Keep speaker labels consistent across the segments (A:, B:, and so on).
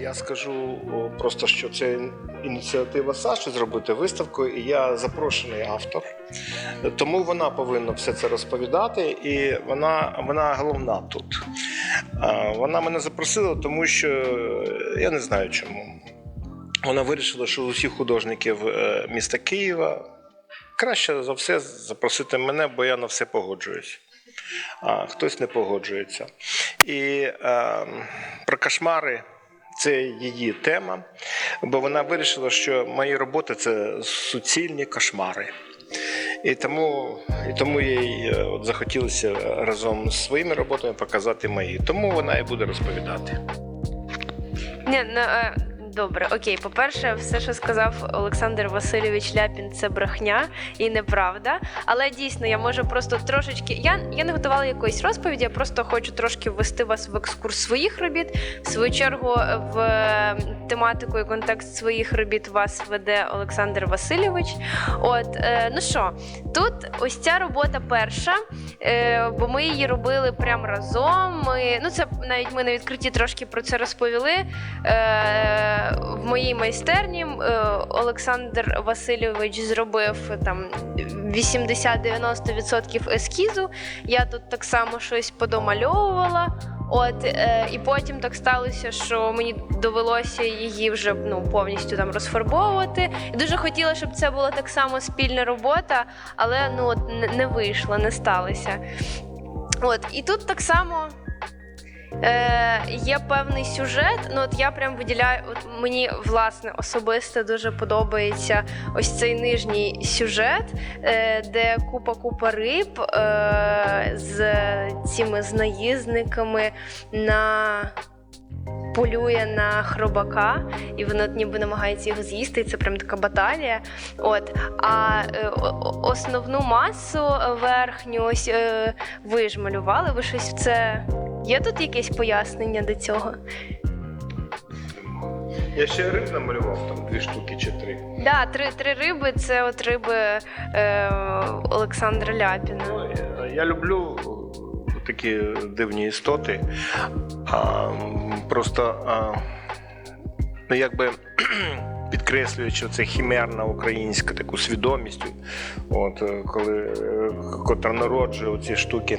A: Я скажу просто, що це ініціатива Саші зробити виставку, і я запрошений автор. Тому вона повинна все це розповідати, і вона, вона головна тут. Вона мене запросила, тому що е, я не знаю чому. Вона вирішила, що з усіх художників е, міста Києва краще за все запросити мене, бо я на все погоджуюсь. А хтось не погоджується. І е, про кошмари це її тема, бо вона вирішила, що мої роботи це суцільні кошмари. І тому, і тому їй е, от захотілося разом з своїми роботами показати мої. Тому вона і буде розповідати.
B: Ні, ну, е, добре, окей. По-перше, все, що сказав Олександр Васильович Ляпін, це брехня і неправда. Але дійсно, я можу просто трошечки. Я, я не готувала якоїсь розповіді, я просто хочу трошки ввести вас в екскурс своїх робіт. В свою чергу, в тематику і контекст своїх робіт вас веде Олександр Васильович. От, е, ну що, тут ось ця робота перша, е, бо ми її робили прямо разом. Ми, ну, це навіть ми на відкритті трошки про це розповіли. Е, в моїй майстерні е, Олександр Васильович зробив там 80-90% ескізу. Я тут так само щось подомальовувала. От е, і потім так сталося, що мені довелося її вже ну повністю там розфарбовувати. І дуже хотіла, щоб це була так само спільна робота, але ну от не вийшло, не сталося. От і тут так само. Е, є певний сюжет. Ну от я прям виділяю. От мені власне особисто дуже подобається ось цей нижній сюжет, е, де купа-купа риб е, з цими з наїзниками на. Полює на хробака, і воно ніби намагається його з'їсти. І це прям така баталія. От а е, основну масу верхню ось е, ви ж малювали. Ви щось в це Є тут якесь пояснення до цього?
A: Я ще риб намалював там дві штуки чи три.
B: Да, три, три риби це от риби е, Олександра Ляпіна.
A: Ну, я- я люблю е, такі дивні істоти. А, просто а, ну, якби підкреслюючи це хімерна українська таку свідомість, от, е, коли е, котра народжує ці штуки.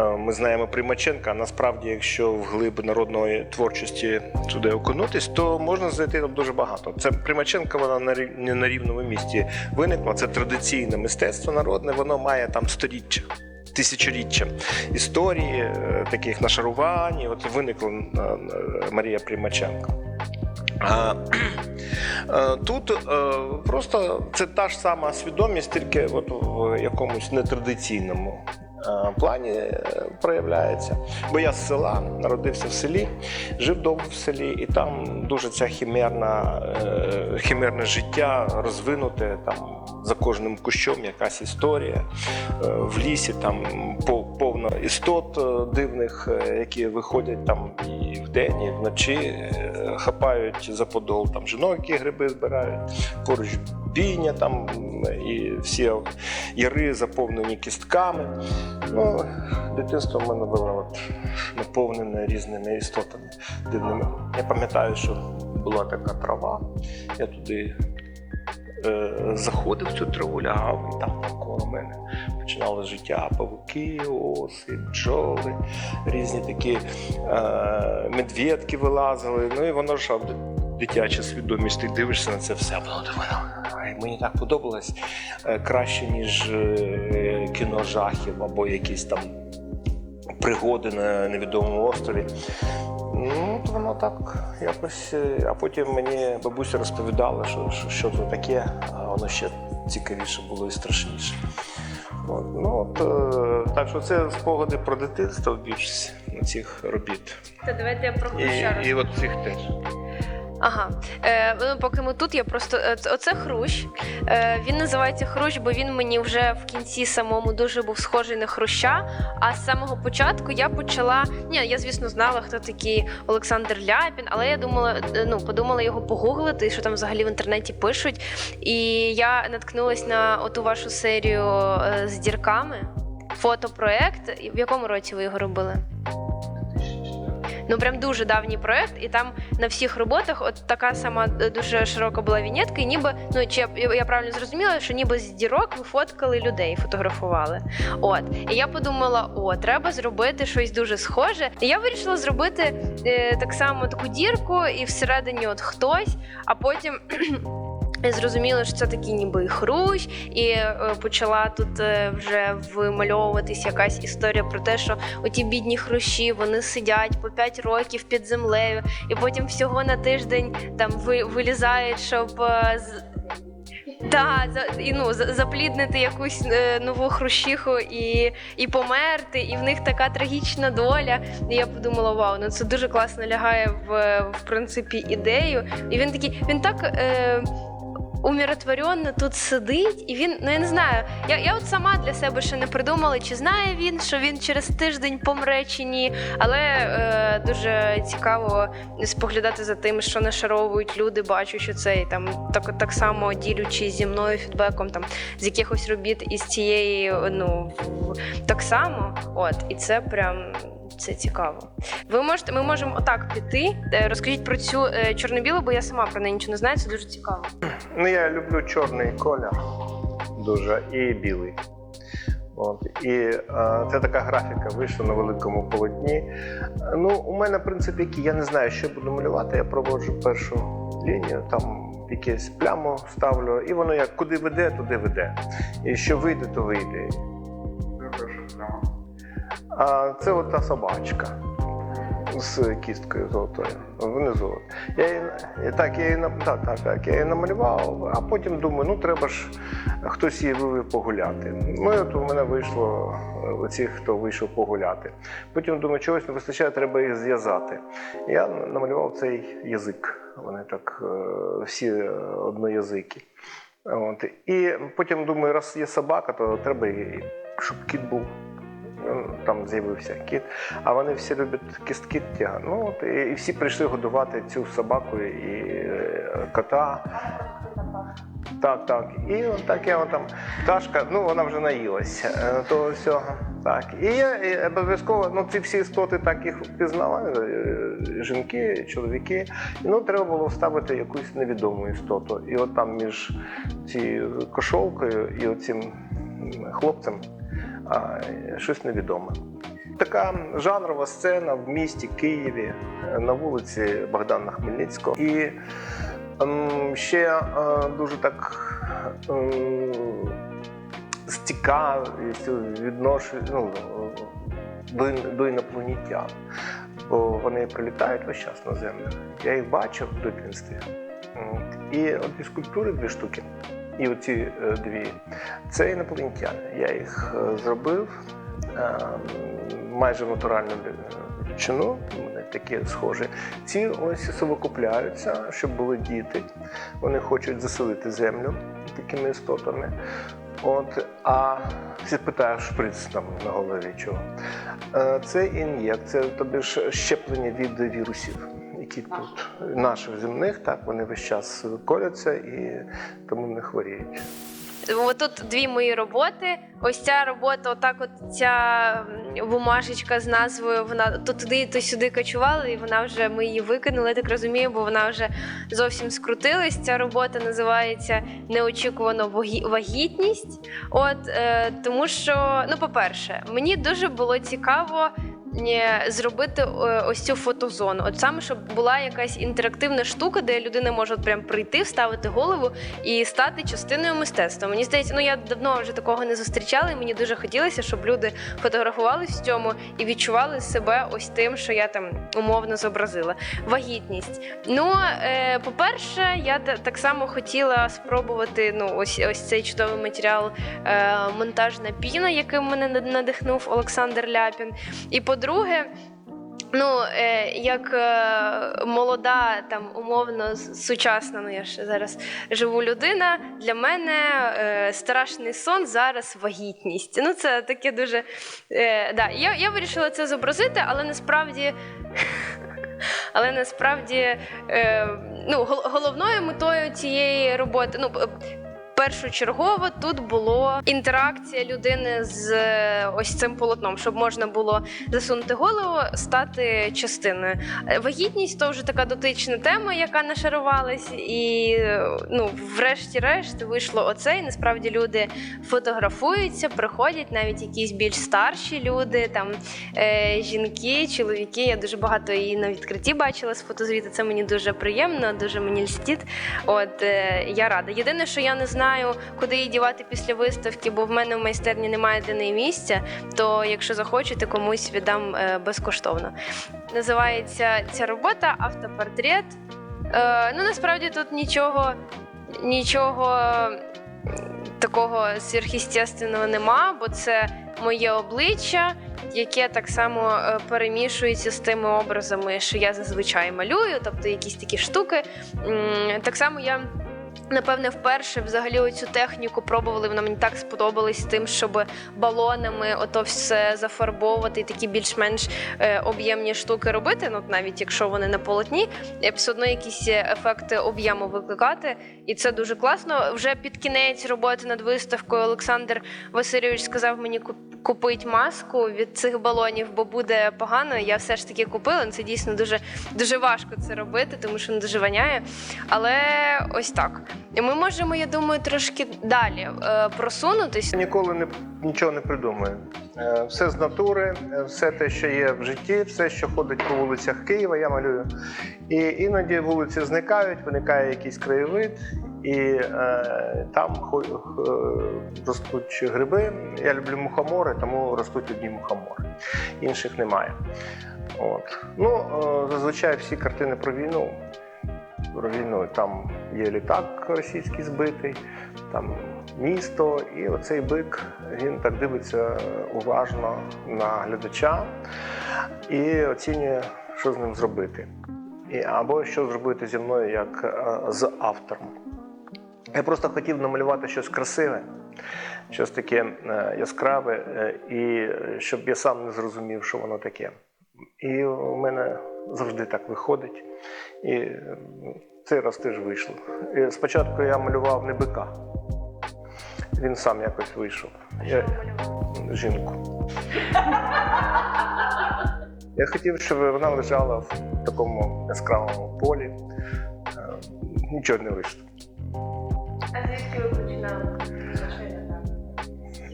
A: Е, Ми знаємо Примаченка, а насправді, якщо в глиб народної творчості туди окунутись, то можна знайти там дуже багато. Це Примаченка, вона не на рівному місці виникла. Це традиційне мистецтво народне, воно має там сторіччя. Тисячоріччя історії, таких нашарувань. От виникла Марія Примаченко. А, Тут е, просто це та ж сама свідомість, тільки от в якомусь нетрадиційному е, плані е, проявляється. Бо я з села, народився в селі, жив довго в селі, і там дуже ця хімерна, е, хімерне життя розвинуте. Там за кожним кущом якась історія. Е, В лісі там по- повно істот е, дивних, е, які виходять там і вдень, і вночі, е, хапають за подол там жінок, які гриби збирають, поруч бійня там і всі яри заповнені кістками. Ну, дитинство в мене було от наповнене різними істотами дивними. Я пам'ятаю, що була така трава. Я туди е, заходив в цю траву, лягав, і там навколо мене починало життя павуки, оси, бджоли, різні такі е, медведки вилазили. Ну і воно ж дитяча свідомість, ти дивишся на це все, Мені так подобалось е, краще, ніж е, кіно жахів або якісь там пригоди на невідомому острові. Ну, от воно так якось. е, А потім мені бабуся розповідала, що, що, що це таке, а воно ще цікавіше було і страшніше. От, ну, от, е, так що це спогади про дитинство на цих робіт.
B: Та давайте я про
A: І, і от цих теж.
B: Ага. Е, ну, поки ми тут, я просто е, оце хрущ. Е, він називається хрущ, бо він мені вже в кінці самому дуже був схожий на хруща. А з самого початку я почала. Ні, я звісно знала, хто такий Олександр Ляпін, але я думала, е, ну подумала його погуглити, що там взагалі в інтернеті пишуть. І я наткнулась на оту вашу серію е, з дірками. Фотопроект. В якому році ви його робили? Ну прям дуже давній проект, і там на всіх роботах от така сама е, дуже широка була вінетка, і ніби ну чи я, я правильно зрозуміла, що ніби з дірок ви фоткали людей, фотографували. От і я подумала: о, треба зробити щось дуже схоже. І я вирішила зробити е, так само таку дірку, і всередині от хтось, а потім. Я зрозуміла, що це такий ніби хрущ, і е, почала тут е, вже вимальовуватись якась історія про те, що оті бідні хрущі вони сидять по 5 років під землею, і потім всього на тиждень там вилізають, щоб. е, та, за, і, ну, запліднити якусь е, нову хрущиху і, і померти, і в них така трагічна доля. І я подумала, вау, ну це дуже класно лягає в, в принципі ідею. І він такий, він так. Е, умиротворенно тут сидить, і він, ну я не знаю. Я, я от сама для себе ще не придумала, чи знає він, що він через тиждень помре чи ні. Але е, дуже цікаво споглядати за тим, що нашаровують люди. Бачу, що це і там так, так само ділючись зі мною фідбеком там з якихось робіт із цієї, ну так само. От, і це прям. Це цікаво. Ви можете, ми можемо отак піти. Е, Розкажіть про цю е, чорно-білу, бо я сама про неї нічого не знаю. Це дуже цікаво.
A: Ну, я люблю чорний колір дуже і білий. От. І е, це така графіка вийшла на великому полотні. Ну, у мене принцип який, я не знаю, що буду малювати. Я проводжу першу лінію, там якусь пляму ставлю, і воно як куди веде, туди веде. І що вийде, то вийде. А це от та собачка з кісткою золотою внизу. Я її, так, я її, так, так, так, я її намалював, а потім думаю, ну треба ж хтось її вивів погуляти. Ну от у мене вийшло е, оці, хто вийшов погуляти. Потім думаю, чогось не вистачає, треба їх зв'язати. Я намалював цей язик. Вони так е, всі е, одноязики. От. І потім думаю, раз є собака, то треба, щоб кіт був. Там з'явився кіт, а вони всі люблять кістки тягати. Ну, от, і, всі прийшли годувати цю собаку і е, кота. Так, так. І от так я там пташка, ну вона вже наїлась е, того всього. Так. І я і обов'язково, ну ці всі істоти так їх впізнала, е, жінки, чоловіки. Ну, треба було вставити якусь невідому істоту. І от там між цією кошовкою і оцим хлопцем щось невідоме. Така жанрова сцена в місті Києві е, на вулиці Богдана Хмельницького. І ем, ще е, дуже так ем, з цікавістю відношу ну, до, інопланетян. Бо вони прилітають весь час на землю. Я їх бачив в дитинстві. І от із скульптури дві штуки. І оці е, дві це інопланетяни. Я їх е, зробив е, майже в натуральну вони такі схожі. Ці ось совокупляються, щоб були діти. Вони хочуть заселити землю такими істотами. От, а всі питають шприц там на голові чого. Це ін'єкція, тобі ж щеплення від вірусів, які тут наших земних, так вони весь час коляться і тому не хворіють.
B: Тут дві мої роботи. Ось ця робота, отак, от ця бумажечка з назвою, вона то туди, то сюди кочувала, і вона вже ми її викинули, так розумію, бо вона вже зовсім скрутилась. Ця робота називається Неочікувано вагітність. От е, тому що, ну, по-перше, мені дуже було цікаво. Зробити е, ось цю фотозону, от саме щоб була якась інтерактивна штука, де людина може прям прийти, вставити голову і стати частиною мистецтва. Мені здається, ну я давно вже такого не зустрічала, і мені дуже хотілося, щоб люди фотографувались в цьому і відчували себе ось тим, що я там умовно зобразила. Вагітність. Ну, е, по-перше, я так само хотіла спробувати ну, ось, ось цей чудовий матеріал е, монтажна піна, яким мене над- надихнув Олександр Ляпін. І по-друге, Ну, е, як е, молода, там умовно сучасна, ну я ж зараз живу людина. Для мене е, страшний сон зараз вагітність. Ну, це таке дуже. Е, да. я, я вирішила це зобразити, але насправді. Але насправді е, ну, головною метою цієї роботи, ну, першочергово тут було інтеракція людини з е, ось цим полотном, щоб можна було засунути голову, стати частиною. Е, Вагітність то вже така дотична тема, яка нашарувалась, і ну, врешті-решт вийшло оце. І насправді люди фотографуються, приходять навіть якісь більш старші люди, там е, жінки, чоловіки. Я дуже багато і на відкритті бачила з фотозвіту. Це мені дуже приємно, дуже мені льстить. От е, я рада. Єдине, що я не знаю, куди її дівати після виставки, бо в мене в майстерні немає для неї місця. То якщо захочете, комусь віддам е, безкоштовно. Називається ця робота автопортрет. Е, ну насправді тут нічого, нічого такого сверхъестественного нема, бо це моє обличчя, яке так само е, перемішується з тими образами, що я зазвичай малюю, тобто якісь такі штуки. Так само я. Напевне, вперше взагалі оцю техніку пробували. Вона мені так сподобалась тим, щоб балонами ото все зафарбовувати і такі більш-менш е, об'ємні штуки робити. Ну, навіть якщо вони на полотні, все одно якісь ефекти об'єму викликати. І це дуже класно. Вже під кінець роботи над виставкою Олександр Васильович сказав мені купити маску від цих балонів, бо буде погано. Я все ж таки купила. Ну, Це дійсно дуже, дуже важко це робити, тому що не дуже воняє. Але ось так. І Ми можемо, я думаю, трошки далі е, просунутись.
A: Ніколи не, нічого не придумую. Е, Все з натури, е, все те, що є в житті, все, що ходить по вулицях Києва, я малюю. І іноді вулиці зникають, виникає якийсь краєвид, і е, там ростуть гриби. Я люблю мухомори, тому ростуть одні мухомори. Інших немає. От. Ну, е, зазвичай всі картини про війну. Війну там є літак російський збитий, там місто, і оцей бик він так дивиться уважно на глядача і оцінює, що з ним зробити. І, або що зробити зі мною як е, з автором. Я просто хотів намалювати щось красиве, щось таке е, яскраве, е, і щоб я сам не зрозумів, що воно таке. І у мене завжди так виходить. І цей раз теж вийшло. І спочатку я малював не бика. Він сам якось вийшов. Я... Жінку. Я хотів, щоб вона лежала в такому яскравому полі. Е, Нічого не вийшло.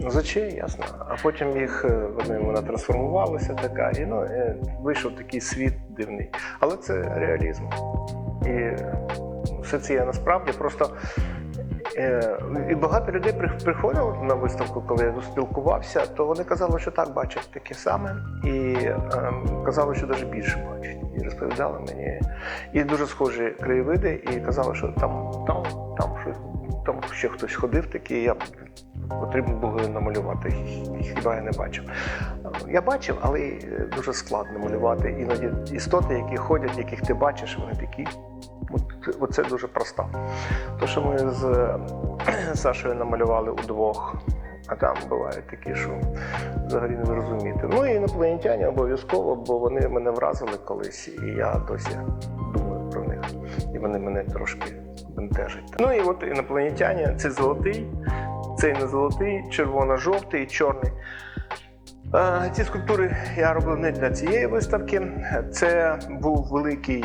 A: З ясно. А потім їх е, вони, вона трансформувалася така, і ну, е, вийшов такий світ дивний. Але це реалізм. І е, все це є насправді просто. Е, І багато людей при- приходило на виставку, коли я спілкувався, то вони казали, що так бачать таке саме, і ем, казали, що навіть більше бачать. І розповідали мені. І дуже схожі краєвиди, і казали, що там, там, там щось, там ще хтось ходив такий. Я потрібно було намалювати. Хіба я не бачив. Я бачив, але е, дуже складно малювати. Іноді істоти, які ходять, яких ти бачиш, вони такі. От, оце дуже просто. То, що ми з е, Сашою намалювали удвох, а там бувають такі, що взагалі не розуміти. Ну і інопланетяні обов'язково, бо вони мене вразили колись, і я досі думаю про них. І вони мене трошки бентежать. Ну і от інопланетяні це золотий, цей не золотий, червоно-жовтий, чорний. Ці скульптури я робив не для цієї виставки. Це був великий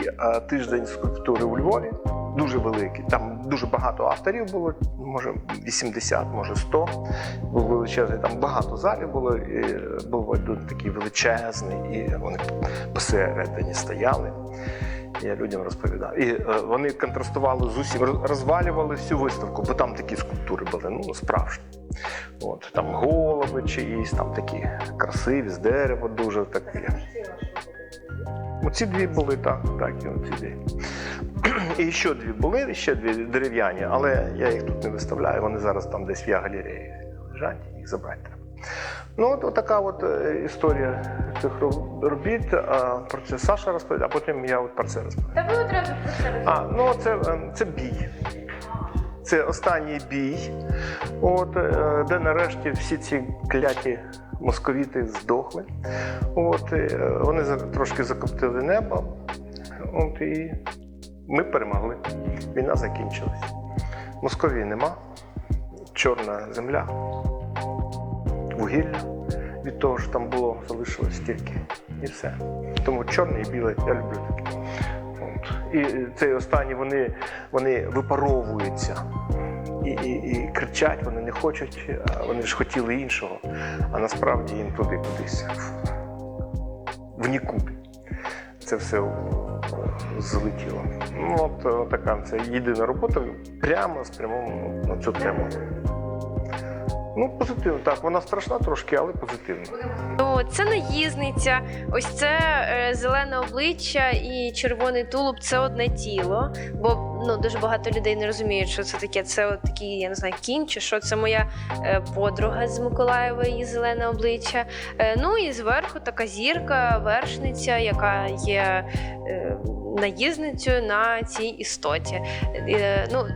A: тиждень скульптури у Львові. Дуже великий. Там дуже багато авторів було, може 80, може 100. Був величезний, там багато залів було. І був такий величезний, і вони посередині стояли. Я людям розповідав. І е, вони контрастували з усім, розвалювали всю виставку, бо там такі скульптури були, ну справжні. От, там голови чиїсь, там такі красиві, з дерева дуже такі. Оці дві були, так, так, і оці дві. І ще дві були, ще дві дерев'яні, але я їх тут не виставляю, вони зараз там десь в я-галереї лежать, їх забрати треба. Ну, от така от е, історія цих робіт. А, про це Саша розповідає, а потім я от про це розповідаю.
B: Та ви одразу про це
A: А, ну це, е, це бій. Це останній бій, от, е, де нарешті всі ці кляті московіти здохли. От, вони трошки закоптили небо. От, і ми перемогли. Війна закінчилась. Московії нема. чорна земля, вугілля. Від того, що там було, залишилось тільки. І все. Тому чорне і біле я люблю таке. І цей останні вони, вони випаровуються і, і, і кричать, вони не хочуть, вони ж хотіли іншого. А насправді їм туди кудись. В нікуди. Це все злетіло. Ну, от така це єдина робота, прямо спрямована на цю тему. Ну, позитивно, так, вона страшна трошки, але позитивна.
B: Ну, це наїзниця, ось це е, зелене обличчя і червоний тулуб це одне тіло. Бо ну дуже багато людей не розуміють, що це таке. Це от такий, я не знаю, кінь чи що. Це моя е, подруга з Миколаєва, її зелене обличчя. Е, ну і зверху така зірка, вершниця, яка є е, наїзницею на цій істоті. Е, ну,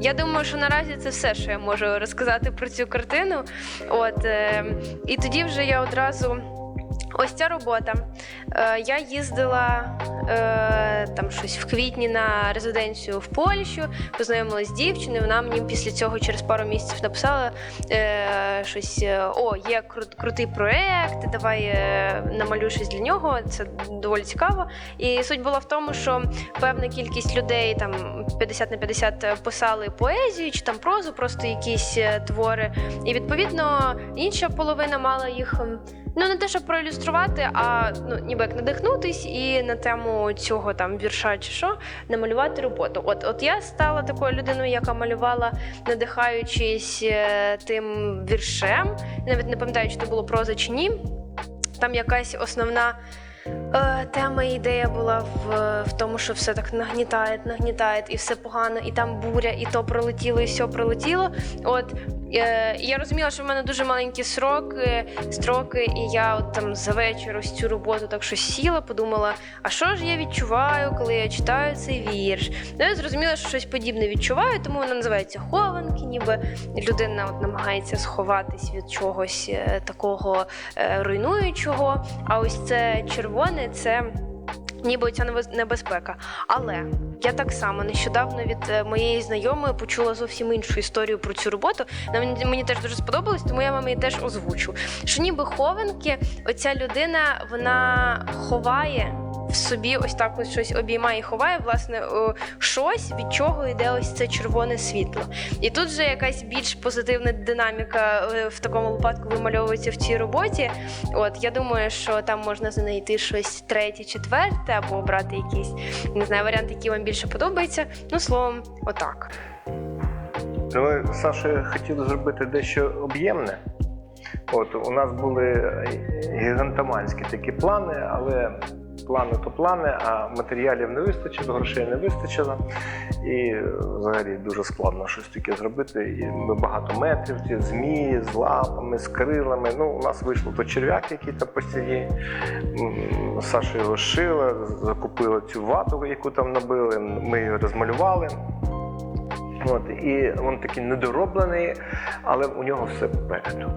B: я думаю, що наразі це все, що я можу розказати про цю картину. От е, і тоді вже я одразу. Ось ця робота. Е, я їздила е, там щось в квітні на резиденцію в Польщу, познайомилася з дівчиною. Вона мені після цього через пару місяців написала е, щось: о, є кру- крутий проект, давай намалюй щось для нього. Це доволі цікаво. І суть була в тому, що певна кількість людей, там 50 на 50, е, писали поезію чи там прозу, просто якісь твори. І відповідно інша половина мала їх. Ну, не те, щоб проілюструвати, а ну, ніби як надихнутись і на тему цього там вірша чи що намалювати роботу. От, от я стала такою людиною, яка малювала, надихаючись е, тим віршем. Навіть не пам'ятаю, чи це було проза чи ні. Там якась основна е, тема і ідея була в, в тому, що все так нагнітає, нагнітає, і все погано, і там буря, і то пролетіло, і все пролетіло. От я розуміла, що в мене дуже маленькі сроки, строки, і я от там за вечір ось цю роботу так щось сіла, подумала, а що ж я відчуваю, коли я читаю цей вірш? Ну, я зрозуміла, що щось подібне відчуваю, тому вона називається хованки, ніби людина от намагається сховатись від чогось е, такого е, руйнуючого. А ось це червоне, це. Ніби ця небезпека. Але я так само нещодавно від е, моєї знайомої почула зовсім іншу історію про цю роботу. Мені, мені теж дуже сподобалось, тому я вам її теж озвучу. Що ніби хованки, оця людина вона ховає в собі ось так ось щось обіймає і ховає, власне, щось, від чого йде ось це червоне світло. І тут вже якась більш позитивна динаміка е, в такому випадку вимальовується в цій роботі. От я думаю, що там можна знайти щось третє, четверте, або обрати якийсь не знаю, варіант, який вам більше подобається. Ну, словом, отак.
A: Ми з Сашою хотіли зробити дещо об'ємне. От у нас були гігантоманські такі плани, але плани то плани, а матеріалів не вистачило, грошей не вистачило. І взагалі дуже складно щось таке зробити. І ми багато метрів, змії з лапами, з крилами. Ну, у нас вийшло то черв'як, який там по стіні. Саша його шила, закупила цю вату, яку там набили. Ми її розмалювали. От, і він такий недороблений, але у нього все попереду.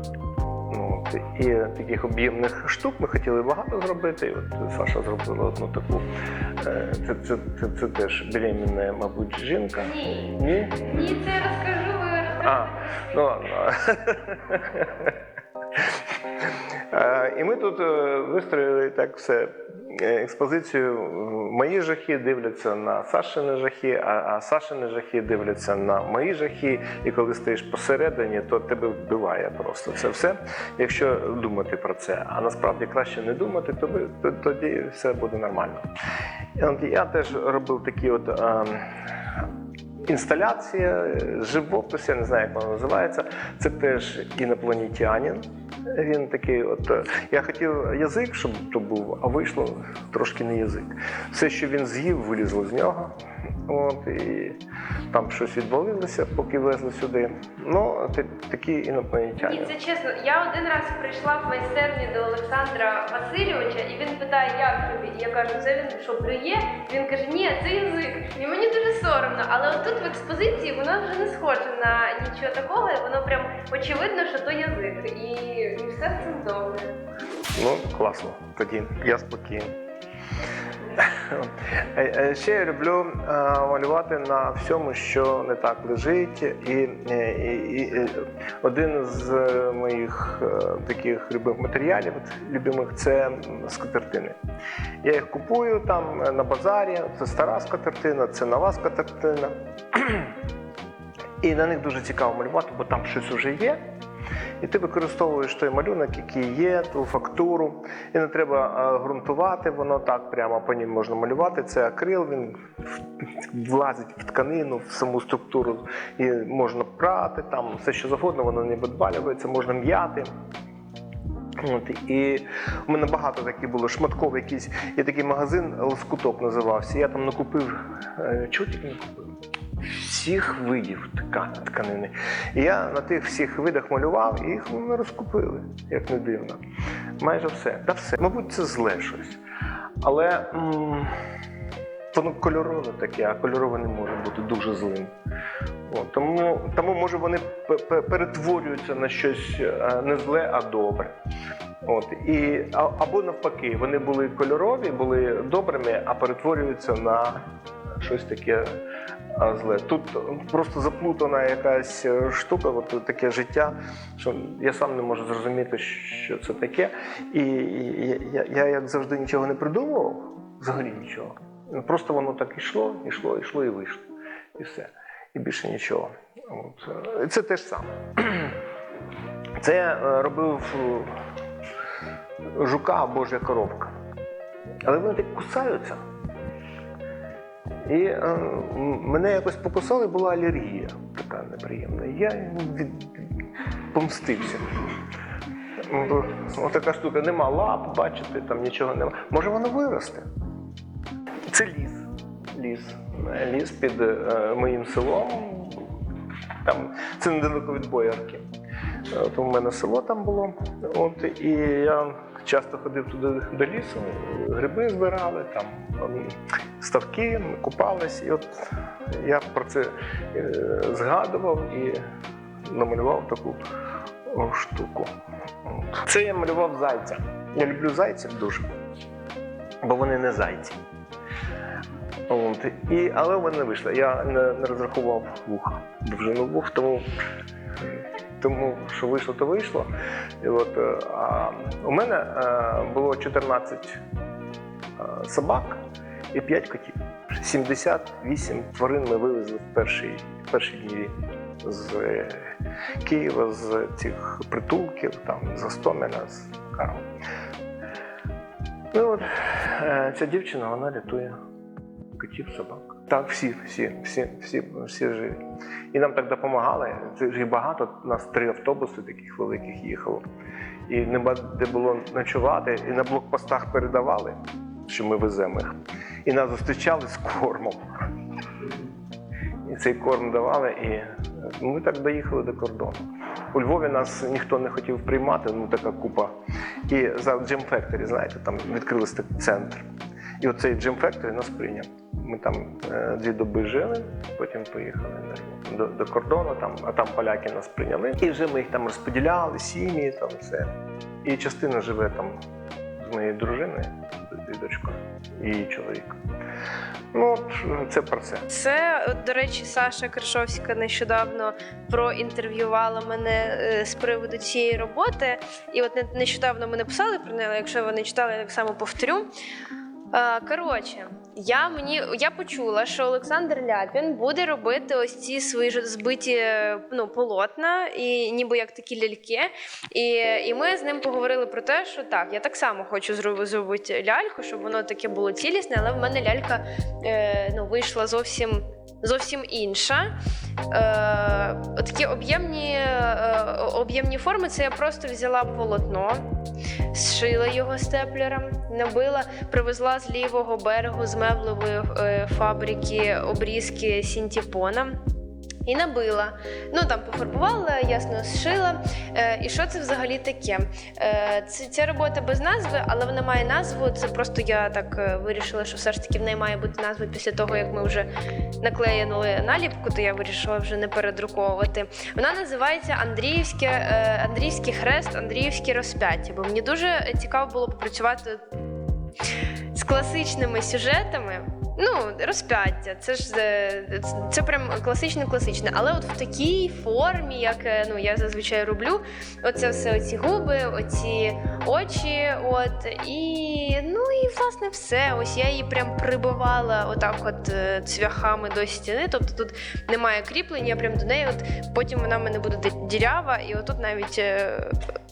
A: Ну, от, і таких об'ємних штук ми хотіли багато зробити. І от Саша зробила одну таку. е, Це, це, це, це теж беременна, мабуть, жінка.
B: Ні,
A: Ні?
B: ні, це розкажу,
A: А, ну ладно. І ми тут е, вистроїли так все е, експозицію. Мої жахи дивляться на Сашини жахи, а, Сашини жахи дивляться на мої жахи. І коли стоїш посередині, то тебе вбиває просто це все. Якщо думати про це, а насправді краще не думати, то то- тоді все буде нормально. Я теж робив такі от. Інсталяція, живопис, я не знаю, як воно називається. Це теж інопланетянин. Він такий, от е, я хотів язик, щоб то був, а вийшло трошки не язик. Все, що він з'їв, вилізло з нього. От, і там щось відвалилося, поки везли сюди. Ну, такі інопланетяни.
B: це чесно. Я один раз прийшла в майстерню до Олександра Васильовича, і він питає, як тобі? І я кажу, це він що плює? Він каже, ні, це язик. І мені дуже соромно. Але отут в експозиції воно вже не схоже на нічого такого, воно прям очевидно, що то язик. І, і все з добре.
A: Ну, класно. Тоді я спокійний. Е, е, Ще я люблю е, малювати на всьому, що не так лежить. І, і, і, один з моїх таких любимих матеріалів, любимих, це скатертини. Я їх купую там на базарі. Це стара скатертина, це нова скатертина. І на них дуже цікаво малювати, бо там щось вже є. І ти використовуєш той малюнок, який є, ту фактуру. І не треба е, ґрунтувати, воно так прямо по ним можна малювати. Це акрил, він влазить в тканину, в саму структуру. І можна прати, там все що завгодно, воно не відбалюється, можна м'яти. От, і у мене багато таких було шматковий якийсь. Є такий магазин Лоскуток називався. Я там накупив. е, тільки не купив? Всіх видів ткани, тканини. І я на тих всіх видах малював, і їх вони розкупили, як не дивно. Майже все. Та все. Мабуть, це зле щось. Але м, воно кольорове таке, а кольорове не може бути дуже злим. От, тому, тому може вони пе- пе- перетворюються на щось е, не зле, а добре. От, і, або навпаки, вони були кольорові, були добрими, а перетворюються на щось таке зле. Тут просто заплутана якась е, штука, от таке життя, що я сам не можу зрозуміти, що це таке. І, я, я, як завжди, нічого не придумував, взагалі нічого. Просто воно так ішло, ішло, ішло і вийшло. І все. І більше нічого. От. Це те ж саме. Це е, робив е, жука Божа коробка. Але вони так кусаються. І е, мене якось покусали, була алергія така неприємна. Я від... помстився. М, Ось така штука, нема лап, бачите, там нічого нема. Може воно виросте. Це ліс. Ліс. Ліс під е, моїм селом. Там, це недалеко від Боярки. У мене село там було. От, і я часто ходив туди до лісу, гриби збирали, там ставки, купались. І от я про це е, згадував і намалював таку штуку. Це я малював зайця. Я люблю зайців дуже, бо вони не зайці. От. І, але в мене не вийшло. Я не, не розрахував вуха, довжину вух, тому, тому що вийшло, то вийшло. І от, е, а, у мене е, було 14 е, собак і 5 котів. 78 тварин ми вивезли в перші, перші дні з Києва, з цих притулків, там, з Остоміна, з Карл. Ну от ця дівчина, вона рятує котів, собак. Так, всі, всі, всі, всі, всі живі. І нам так допомагали. Це ж багато. У нас три автобуси таких великих їхало. І нема де було ночувати, і на блокпостах передавали, що ми веземо їх. І нас зустрічали з кормом. І цей корм давали, і ми так доїхали до кордону. У Львові нас ніхто не хотів приймати, ну така купа. І за Джим Factory, знаєте, там відкрилися центр. І оцей Джим Factory нас прийняв. Ми там е, дві доби жили, потім поїхали до, до кордону, там, а там поляки нас прийняли. І вже ми їх там розподіляли, сім'ї, там все. І частина живе там з моєю дружиною, з дочкою, і чоловіком. Ну, це про це.
B: Це, до речі, Саша Кришовська нещодавно проінтерв'ювала мене е, з приводу цієї роботи. І от не- нещодавно ми написали про неї, якщо ви не читали, я так само повторю. Е, Коротше, я мені я почула, що Олександр Ляпін буде робити ось ці свої ж збиті ну, полотна, і ніби як такі ляльки. І, і ми з ним поговорили про те, що так, я так само хочу зробити ляльку, щоб воно таке було цілісне, але в мене лялька е, ну, вийшла зовсім. Зовсім інша. Е, такі об'ємні, е, об'ємні форми це я просто взяла полотно, зшила його степлером, набила, привезла з лівого берегу з меблевої е, фабрики обрізки синтепона. І набила. Ну там пофарбувала, ясно, зшила. Е, і що це взагалі таке? Е, це, ця робота без назви, але вона має назву. Це просто я так е, вирішила, що все ж таки в неї має бути назва після того, як ми вже наклеїли наліпку, то я вирішила вже не передруковувати. Вона називається Андріївське, е, Андріївський хрест, Андріївське розп'яття. Бо мені дуже цікаво було попрацювати з класичними сюжетами. Ну, розп'яття, це ж це- це прям класичне класичне. Але от в такій формі, як е, ну, я зазвичай роблю, оце все оці губи, оці очі, от і ну і власне все. Ось я її прям прибивала отак, от е, цвяхами до стіни. Тобто тут немає кріплення, я прям до неї. От потім вона в мене буде дірява, і отут навіть е,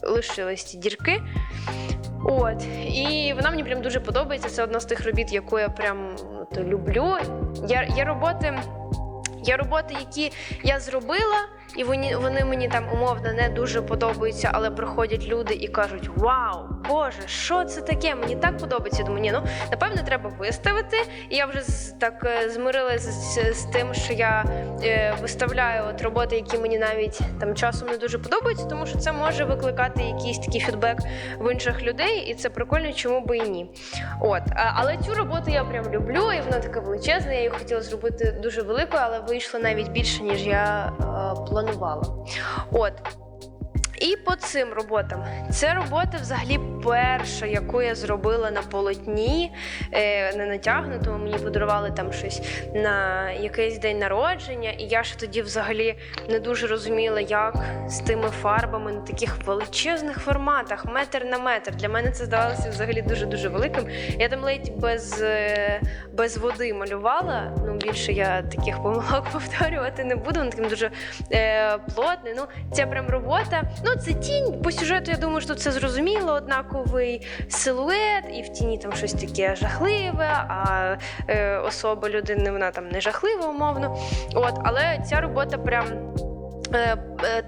B: лишились ті дірки. От, і вона мені прям дуже подобається. Це одна з тих робіт, яку я прям от, люблю. Я, є роботи. Є роботи, які я зробила, і вони, вони мені там умовно не дуже подобаються, але приходять люди і кажуть: Вау, Боже, що це таке? Мені так подобається. Думаю, ні, ну напевно, треба виставити. І я вже так е, змирилася з, з тим, що я е, виставляю от роботи, які мені навіть там часом не дуже подобаються, тому що це може викликати якийсь такий фідбек в інших людей, і це прикольно, чому би і ні. От, але цю роботу я прям люблю, і вона така величезна. Я її хотіла зробити дуже великою, але вийшло навіть більше, ніж я е, планувала. От. І по цим роботам. Це робота взагалі перша, яку я зробила на полотні, е, не натягнутому. Мені подарували там щось на якийсь день народження, і я ж тоді взагалі не дуже розуміла, як з тими фарбами на таких величезних форматах, метр на метр. Для мене це здавалося взагалі дуже-дуже великим. Я там ледь без, е, без води малювала. Ну, більше я таких помилок повторювати не буду. Він таким дуже е, плотний. Ну, ця прям робота. Ну, це тінь. По сюжету, я думаю, що це зрозуміло, однаковий силует, і в тіні там щось таке жахливе, а е, особа людини вона там не жахлива, умовно. От, але ця робота прям. Е,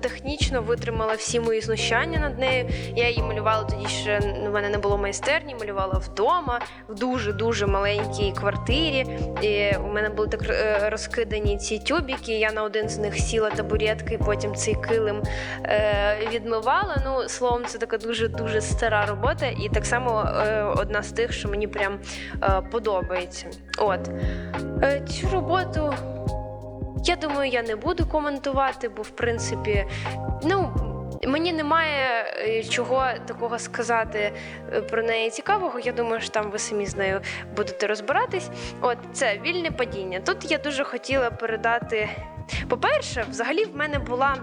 B: Технічно витримала всі мої знущання над нею. Я її малювала тоді ще в мене не було майстерні, малювала вдома в дуже дуже маленькій квартирі. І у мене були так е, розкидані ці тюбіки. Я на один з них сіла табуретки, потім цей килим е, відмивала. Ну, словом, це така дуже дуже стара робота, і так само одна з тих, що мені прям подобається. От цю роботу. Я думаю, я не буду коментувати, бо в принципі, ну. Мені немає е, чого такого сказати е, про неї цікавого. Я думаю, що там ви самі з нею будете розбиратись. От це вільне падіння. Тут я дуже хотіла передати. По-перше, взагалі в мене була.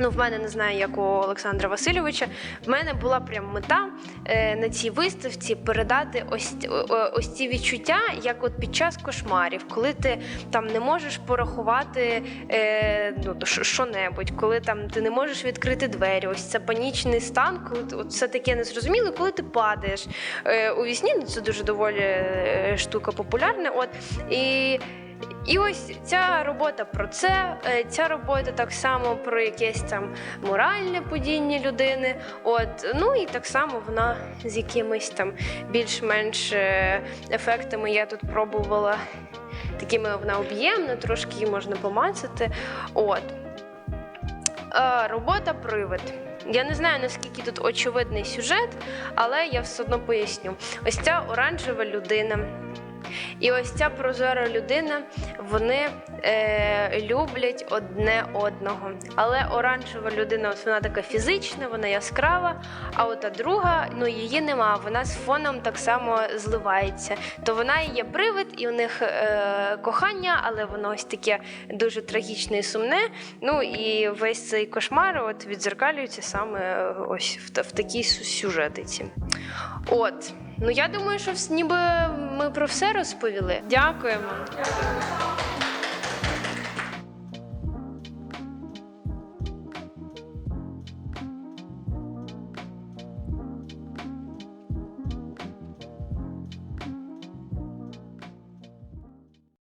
B: Ну, в мене не знаю, як у Олександра Васильовича. В мене була прям мета е, на цій виставці передати ось, о- ось ці відчуття, як от під час кошмарів, коли ти там не можеш порахувати е, ну, що- що-небудь, коли там ти не можеш відкрити двері. Ось це панічний стан, коли от все таке незрозуміло, коли ти падаєш е, у вісні. Ну, це дуже доволі е, штука популярна. От і. І ось ця робота про це, е, ця робота так само про якесь там моральне падіння людини. От ну і так само вона з якимись там більш-менш е, ефектами я тут пробувала. Такими вона об'ємна, трошки її можна помацати. От. Е, робота привид. Я не знаю, наскільки тут очевидний сюжет, але я все одно поясню. Ось ця оранжева людина. І ось ця прозора людина, вони е, люблять одне одного. Але оранжева людина, от вона така фізична, вона яскрава. А от та друга, ну її нема. Вона з фоном так само зливається. То вона є привид, і у них е, кохання, але воно ось таке дуже трагічне і сумне. Ну і весь цей кошмар от відзеркалюється саме е, ось в, в такій сюжетиці. От. Ну я думаю, що ніби ми про все розповіли. Дякуємо.